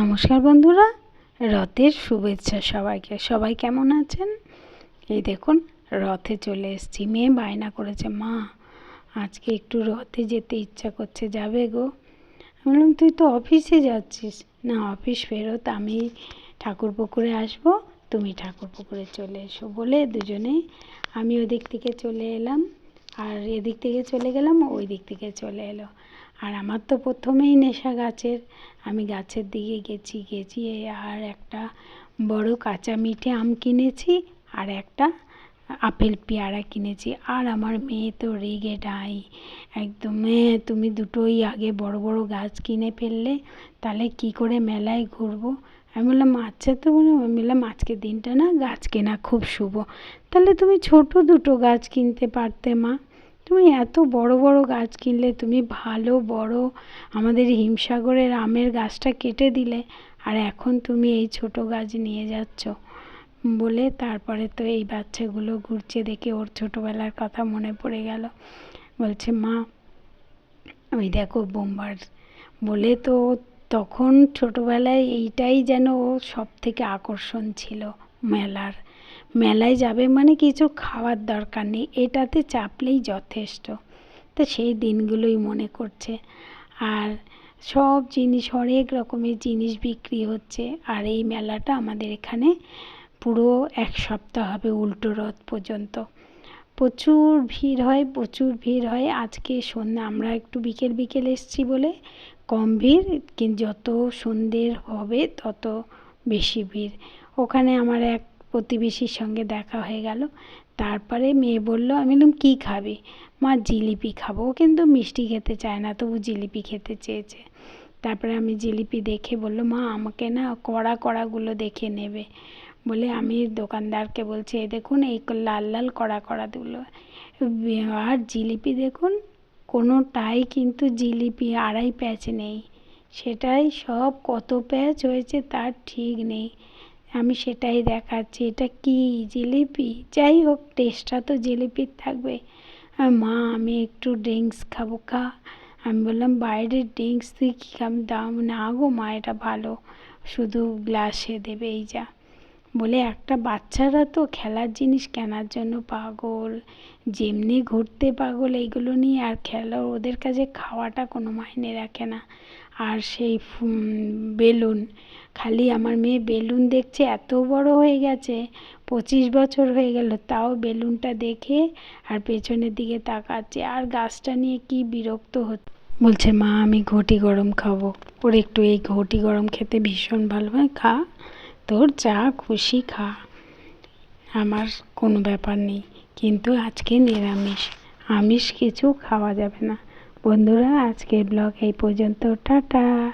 নমস্কার বন্ধুরা, রথের শুভেচ্ছা সবাইকে। সবাই কেমন আছেন? এই দেখুন, রথে চলে এসছি। মেয়ে বায়না করেছে, মা, আজকে একটু রথে যেতে ইচ্ছা করছে, যাবে গো? আমি বললাম, তুই তো অফিসে যাচ্ছিস। না, অফিস ফেরত আমি ঠাকুর পুকুরে আসব, তুমি ঠাকুর পুকুরে চলে এসো। বলে দুজনেই আমি ওদিক থেকে চলে এলাম। আর এদিক থেকে চলে গেলাম ওই দিক থেকে চলে এলো। আর আমার তো প্রথমেই নেশা গাছের। আমি গাছের দিকে গেছি গেছি আর একটা বড় কাঁচা মিঠে আম কিনেছি আর একটা আপেল পেয়ারা কিনেছি। আর আমার মেয়ে তো রেগে ডাই একদম "এ, তুমি দুটোই আগে বড় বড় গাছ কিনে ফেললে তাহলে কি করে মেলায় ঘুরবো? আমি বললাম আচ্ছা তো আমি বললাম আজকের দিনটা না গাছ কেনা খুব শুভ। তাহলে তুমি ছোট দুটো গাছ কিনতে পারতে মা। তুমি এত বড় বড় গাছ কিনলে, তুমি ভালো, বড় আমাদের হিমসাগরের আমের গাছটা কেটে দিলে, আর এখন তুমি এই ছোট গাছ নিয়ে যাচ্ছ। বলে তারপরে তো এই বাচ্চাগুলো ঘুরছে দেখে ওর ছোটোবেলার কথা মনে পড়ে গেল। বলছে, মা, ওই দেখো বোম্বার। বলে তো তখন ছোটোবেলায় এইটাই যেন সব থেকে আকর্ষণ ছিল মেলার। মেলায় যাবে মানে কিছু খাওয়ার দরকার নেই, এটাতে চাপলেই যথেষ্ট। তো সেই দিনগুলোই মনে করছে। আর সব জিনিস, হরেক রকমের জিনিস বিক্রি হচ্ছে। আর এই মেলাটা আমাদের এখানে পুরো এক সপ্তাহ হবে উল্টো রথ পর্যন্ত। প্রচুর ভিড় হয়, প্রচুর ভিড় হয়। আজকে সন্ধ্যা, আমরা একটু বিকেল বিকেল এসছি বলে কম ভিড়, কিন্তু যত সন্ধ্যের হবে তত বেশি ভিড়। ওখানে আমার এক প্রতিবেশীর সঙ্গে দেখা হয়ে গেল। তারপরে মেয়ে বলল, আমি বললাম, কী খাবি? মা, জিলিপি খাব। কিন্তু মিষ্টি খেতে চায় না, তবু জিলিপি খেতে চেয়েছে। তারপরে আমি জিলিপি দেখে বলল, মা, আমাকে না কড়া, কড়াগুলো দেখে নেবে। বলে আমি দোকানদারকে বলছি, এই দেখুন, এই লাল লাল কড়া কড়া কড়াগুলো আর জিলিপি দেখুন, কোনোটাই কিন্তু জিলিপি আড়াই প্যাচ নেই। সেটাই সব কত প্যাচ হয়েছে তার ঠিক নেই। আমি সেটাই দেখাচ্ছি, এটা কি জিলিপি? যাই হোক টেস্টটা তো জিলিপির থাকবে। মা, আমি একটু ড্রিঙ্কস খাব, খা। আমি বললাম বাইরের ড্রিঙ্কস তুই কী খাবি? দাম না গো মা, এটা ভালো। শুধু গ্লাসে দেবে এই যা। বলে একটা বাচ্চারা তো খেলার জিনিস কেনার জন্য পাগল, যেমনি ঘুরতে পাগল এইগুলো নিয়ে আর খেলা, ওদের কাছে খাওয়াটা কোনো মাইনে রাখে না। আর সেই বেলুন, খালি আমার মেয়ে বেলুন দেখছে এত বড় হয়ে গেছে, পঁচিশ বছর হয়ে গেল, তাও বেলুনটা দেখে আর পেছনের দিকে তাকাচ্ছে, আর গাছটা নিয়ে কি বিরক্ত হচ্ছে। বলছে, মা, আমি ঘটি গরম খাব। ওর একটু এই ঘটি গরম খেতে ভীষণ ভালো হয়, খা। তোর যা খুশি খা। আমার কোনো ব্যাপার নেই, কিন্তু আজকে নিরামিষ। আমিষ কিছু খাওয়া যাবে না। বন্ধুরা, আজকের ব্লগ এই পর্যন্ত। টাটা।